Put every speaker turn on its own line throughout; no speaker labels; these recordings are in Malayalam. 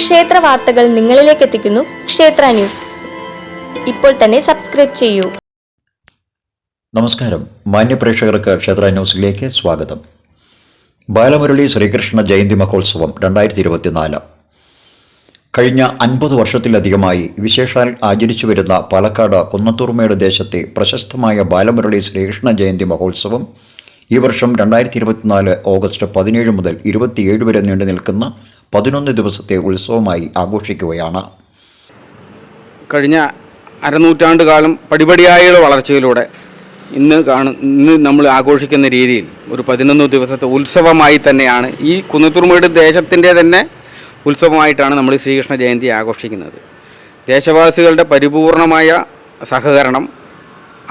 ക്ഷേത്ര വാർത്തകൾ നിങ്ങളിലേക്ക് എത്തിക്കുന്നു. ക്ഷേത്ര ന്യൂസ്. ഇപ്പോൾ തന്നെ സബ്സ്ക്രൈബ് ചെയ്യൂ.
നമസ്കാരം. മാന്യപ്രേക്ഷകർക്ക് ക്ഷേത്ര ന്യൂസിലേക്ക് സ്വാഗതം. ബാലമുരളി ശ്രീകൃഷ്ണ ജയന്തി മഹോത്സവം രണ്ടായിരത്തി ഇരുപത്തിനാല് കഴിഞ്ഞ അൻപത് വർഷത്തിലധികമായി വിശേഷാൽ ആചരിച്ചു വരുന്ന പാലക്കാട് കുന്നത്തൂർമയുടെ ദേശത്തെ പ്രശസ്തമായ ബാലമുരളി ശ്രീകൃഷ്ണ ജയന്തി മഹോത്സവം ഈ വർഷം രണ്ടായിരത്തി ഇരുപത്തിനാല് ഓഗസ്റ്റ് പതിനേഴ് മുതൽ ഇരുപത്തിയേഴ് വരെ നീണ്ടു നിൽക്കുന്ന പതിനൊന്ന് ദിവസത്തെ ഉത്സവമായി ആഘോഷിക്കുകയാണ്.
കഴിഞ്ഞ അരനൂറ്റാണ്ട് കാലം പടിപടിയായുള്ള വളർച്ചയിലൂടെ ഇന്ന് കാണു ഇന്ന് നമ്മൾ ആഘോഷിക്കുന്ന രീതിയിൽ ഒരു പതിനൊന്ന് ദിവസത്തെ ഉത്സവമായി തന്നെയാണ് ഈ കുന്നത്തുർമയുടെ ദേശത്തിന്റെ തന്നെ ഉത്സവമായിട്ടാണ് നമ്മൾ ശ്രീകൃഷ്ണ ജയന്തി ആഘോഷിക്കുന്നത്. ദേശവാസികളുടെ പരിപൂർണമായ സഹകരണം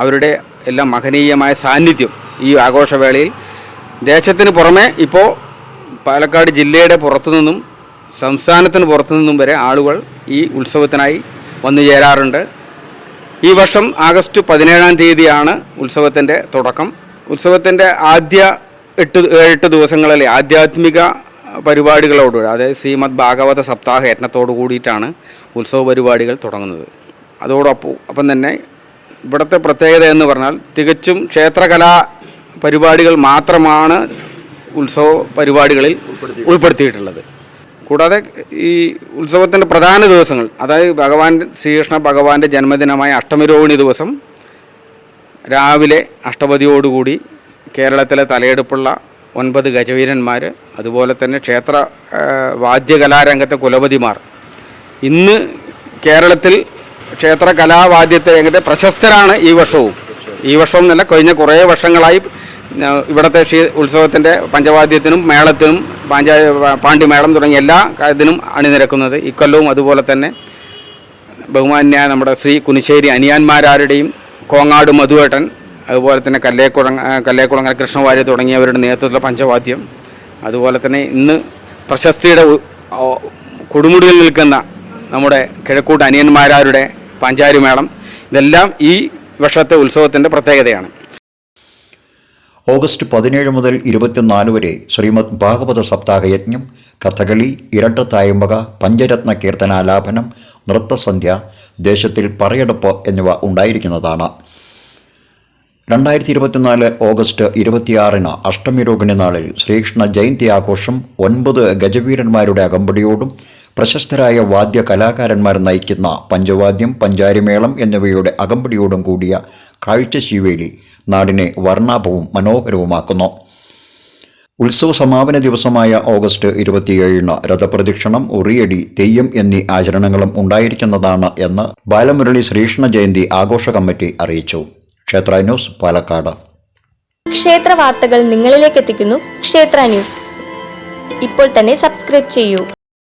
അവരുടെ എല്ലാം മഹനീയമായ സാന്നിധ്യം ഈ ആഘോഷവേളയിൽ ദേശത്തിന് പുറമെ ഇപ്പോൾ പാലക്കാട് ജില്ലയുടെ പുറത്തു നിന്നും സംസ്ഥാനത്തിന് പുറത്തുനിന്നും വരെ ആളുകൾ ഈ ഉത്സവത്തിനായി വന്നു ചേരാറുണ്ട്. ഈ വർഷം ആഗസ്റ്റ് പതിനേഴാം തീയതിയാണ് ഉത്സവത്തിന്റെ തുടക്കം. ഉത്സവത്തിന്റെ ആദ്യ എട്ട് എട്ട് ദിവസങ്ങളിൽ ആധ്യാത്മിക പരിപാടികളോടുകൂടി അതായത് ശ്രീമദ് ഭാഗവത സപ്താഹ യജ്ഞത്തോടു കൂടിയിട്ടാണ് ഉത്സവ പരിപാടികൾ തുടങ്ങുന്നത്. അതോടൊപ്പം അപ്പം തന്നെ ഇവിടുത്തെ പ്രത്യേകത എന്ന് പറഞ്ഞാൽ തികച്ചും ക്ഷേത്രകലാ പരിപാടികൾ മാത്രമാണ് ഉത്സവ പരിപാടികളിൽ ഉൾപ്പെടുത്തിയിട്ടുള്ളത്. കൂടാതെ ഈ ഉത്സവത്തിന്റെ പ്രധാന ദിവസങ്ങൾ അതായത് ഭഗവാൻ ശ്രീകൃഷ്ണ ഭഗവാന്റെ ജന്മദിനമായ അഷ്ടമിരോഹിണി ദിവസം രാവിലെ അഷ്ടപതിയോടുകൂടി കേരളത്തിലെ തലയെടുപ്പുള്ള ഒൻപത് ഗജവീരന്മാർ അതുപോലെ തന്നെ ക്ഷേത്ര വാദ്യകലാരംഗത്തെ കുലപതിമാർ. ഇന്ന് കേരളത്തിൽ ക്ഷേത്ര കലാവാദ്യത്തെ രംഗത്തെ പ്രശസ്തരാണ് ഈ വർഷവും. ഈ വർഷം എന്നല്ല കഴിഞ്ഞ കുറേ വർഷങ്ങളായി ഇവിടുത്തെ ക്ഷീ ഉത്സവത്തിന്റെ പഞ്ചവാദ്യത്തിനും മേളത്തിനും പാഞ്ചാ പാണ്ഡിമേളം തുടങ്ങിയ എല്ലാ ഇതിനും അണിനിരക്കുന്നത് ഇക്കൊല്ലവും അതുപോലെ തന്നെ ബഹുമാന്യ നമ്മുടെ ശ്രീ കുനിശ്ശേരി അനിയാന്മാരാരുടെയും കോങ്ങാട് മധുവേട്ടൻ അതുപോലെ തന്നെ കല്ലേക്കുളങ്ങ കല്ലേക്കുളങ്ങര കൃഷ്ണവാര്യ തുടങ്ങിയവരുടെ നേതൃത്വത്തിലുള്ള പഞ്ചവാദ്യം അതുപോലെ തന്നെ ഇന്ന് പ്രശസ്തിയുടെ കൊടുമുടിയിൽ നിൽക്കുന്ന നമ്മുടെ കിഴക്കൂട്ട് അനിയന്മാരാരുടെ പഞ്ചാരിമേളം ഇതെല്ലാം ഈ വർഷത്തെ ഉത്സവത്തിന്റെ പ്രത്യേകതയാണ്.
ഓഗസ്റ്റ് പതിനേഴ് മുതൽ ഇരുപത്തിനാല് വരെ ശ്രീമദ് ഭാഗവത സപ്താഹയജ്ഞം കഥകളി ഇരട്ടത്തായമ്പക പഞ്ചരത്ന കീർത്തനാലാപനം നൃത്തസന്ധ്യ ദേശത്തിൽ പറയെടുപ്പ് എന്നിവ ഉണ്ടായിരിക്കുന്നതാണ്. രണ്ടായിരത്തി ഇരുപത്തിനാല് ഓഗസ്റ്റ് ഇരുപത്തിയാറിന് അഷ്ടമി രോഹിണി നാളിൽ ശ്രീകൃഷ്ണ ജയന്തി ആഘോഷം ഒൻപത് ഗജവീരന്മാരുടെ അകമ്പടിയോടും പ്രശസ്തരായ വാദ്യ കലാകാരന്മാർ നയിക്കുന്ന പഞ്ചവാദ്യം പഞ്ചാരിമേളം എന്നിവയുടെ അകമ്പടിയോടും കൂടിയ കാഴ്ചശീവേലി നാടിനെ വർണാഭവും മനോഹരവുമാക്കുന്നു. ഉത്സവ സമാപന ദിവസമായ ഓഗസ്റ്റ് ഇരുപത്തിയേഴിന് രഥപ്രദക്ഷിണം ഉറിയടി തെയ്യം എന്നീ ആചരണങ്ങളും ഉണ്ടായിരിക്കുന്നതാണ് എന്ന് ബാലമുരളി ശ്രീകൃഷ്ണ ജയന്തി ആഘോഷ കമ്മിറ്റി അറിയിച്ചു. ക്ഷേത്ര ന്യൂസ് പാലക്കാട്.
ക്ഷേത്ര വാർത്തകൾ നിങ്ങളിലേക്ക് എത്തിക്കുന്നു. ക്ഷേത്ര ന്യൂസ്. ഇപ്പോൾ തന്നെ സബ്സ്ക്രൈബ് ചെയ്യൂ.